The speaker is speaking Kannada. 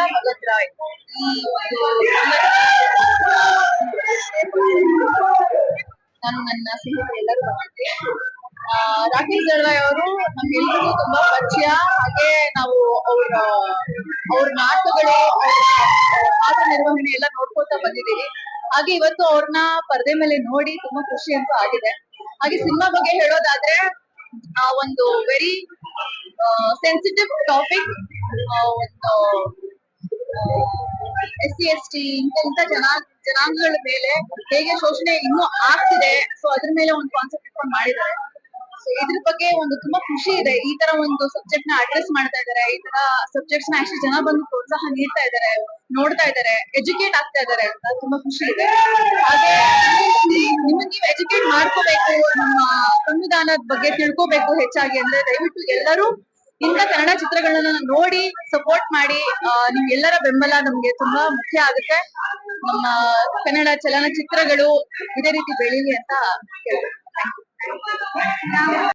ಭಗತ್ ರಾಯ್ ನಾನು ನನ್ನ ಸ್ನೇಹಿತರು ಎಲ್ಲರೂ ಬಂದಿದ್ದೆ ರಾಕೇಶ್ ಅವರು ನಮ್ಗೆಲ್ರಿಗೂ ತುಂಬಾ ಪರಿಚಯ. ಹಾಗೆ ನಾವು ಅವ್ರ ಅವ್ರ ನಾಟಕಗಳು ಪಾತ್ರ ನಿರ್ವಹಣೆ ಎಲ್ಲ ನೋಡ್ಕೊತಾ ಬಂದಿದ್ದೀವಿ. ಹಾಗೆ ಇವತ್ತು ಅವ್ರನ್ನ ಪರದೆ ಮೇಲೆ ನೋಡಿ ತುಂಬಾ ಖುಷಿ ಅಂತ ಆಗಿದೆ. ಹಾಗೆ ಸಿನಿಮಾ ಬಗ್ಗೆ ಹೇಳೋದಾದ್ರೆ, ಆ, ಒಂದು ವೆರಿ ಸೆನ್ಸಿಟಿವ್ ಟಾಪಿಕ್ ಒಂದು ಎಸ್ ಸಿ ಎಸ್ ಟಿ ಇಂತ ಜನ, ಜನಾಂಗಗಳ ಮೇಲೆ ಹೇಗೆ ಶೋಷಣೆ ಇನ್ನೂ ಆಗ್ತಿದೆ ಸೊ ಅದ್ರ ಮೇಲೆ ಒಂದು ಕಾನ್ಸೆಪ್ಟ್ ಇಟ್ಕೊಂಡು ಮಾಡಿದ್ದಾರೆ. ಸೊ ಇದ್ರ ಬಗ್ಗೆ ಒಂದು ತುಂಬಾ ಖುಷಿ ಇದೆ. ಈ ತರ ಒಂದು ಸಬ್ಜೆಕ್ಟ್ನ ಅಡ್ರೆಸ್ ಮಾಡ್ತಾ ಇದಾರೆ ಈ ತರ ಸಬ್ಜೆಕ್ಟ್ನ ಅಷ್ಟು ಜನ ಬಂದು ಪ್ರೋತ್ಸಾಹ ನೀಡ್ತಾ ಇದಾರೆ ನೋಡ್ತಾ ಇದಾರೆ ಎಜುಕೇಟ್ ಆಗ್ತಾ ಇದಾರೆ ಅಂತ ತುಂಬಾ ಖುಷಿ ಇದೆ. ಹಾಗೆ ನಿಮ್ಮನ್ನ ನೀವು ಎಜುಕೇಟ್ ಮಾಡ್ಕೋಬೇಕು, ನಮ್ಮ ಸಂವಿಧಾನದ ಬಗ್ಗೆ ತಿಳ್ಕೋಬೇಕು ಹೆಚ್ಚಾಗಿ. ಅಂದ್ರೆ ದಯವಿಟ್ಟು ಎಲ್ಲರೂ ಇಂಥ ಕನ್ನಡ ಚಿತ್ರಗಳನ್ನ ನೋಡಿ ಸಪೋರ್ಟ್ ಮಾಡಿ ನಿಮ್ಗೆಲ್ಲರ ಬೆಂಬಲ ನಮ್ಗೆ ತುಂಬಾ ಮುಖ್ಯ ಆಗುತ್ತೆ ನಮ್ಮ ಕನ್ನಡ ಚಲನಚಿತ್ರಗಳು ಇದೇ ರೀತಿ ಬೆಳೀಲಿ ಅಂತ.